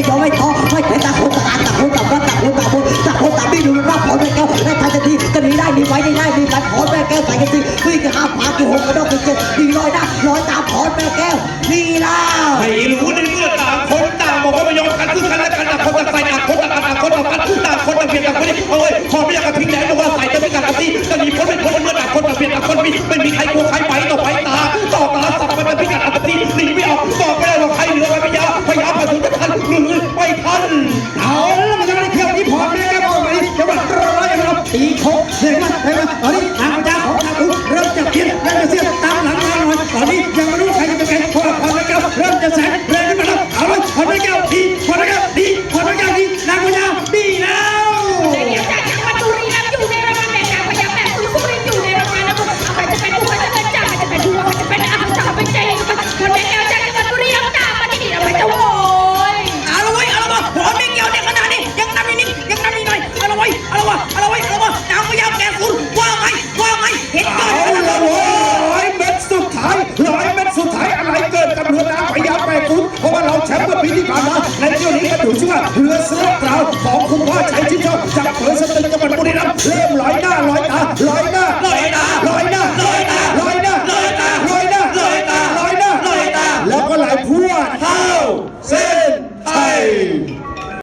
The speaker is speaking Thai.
ไม่ยอมไม่ท้อไม่แอยตาหูตาตาหูตาวัดตาหูตาบุญตาหูตาบี้ดูรับผลแม่แก้วได้ทันทีก็หนีได้หนีไว้ได้ได้มีการผลแม่แก้วใส่กันสิวิ่งกันห้าผากี่หกกระดดกี่เจ็ดดีลอยได้ลอยตามผลแม่แก้วนี่ล่ะไม่รู้ในมื ตีครบเสียงมาเห็นไหมตอนนี้อะ คุ้เพราะว่าเราแชมป์เมื่อปีที่ผ่านมาและเที่ยวนี้ก็ถือชื่อว่าเรือเสือกราวของคุณพ่อชัยชิดชอบจากเผยสตึกจังหวัดบุรีรัมย์เล่มลอยนะ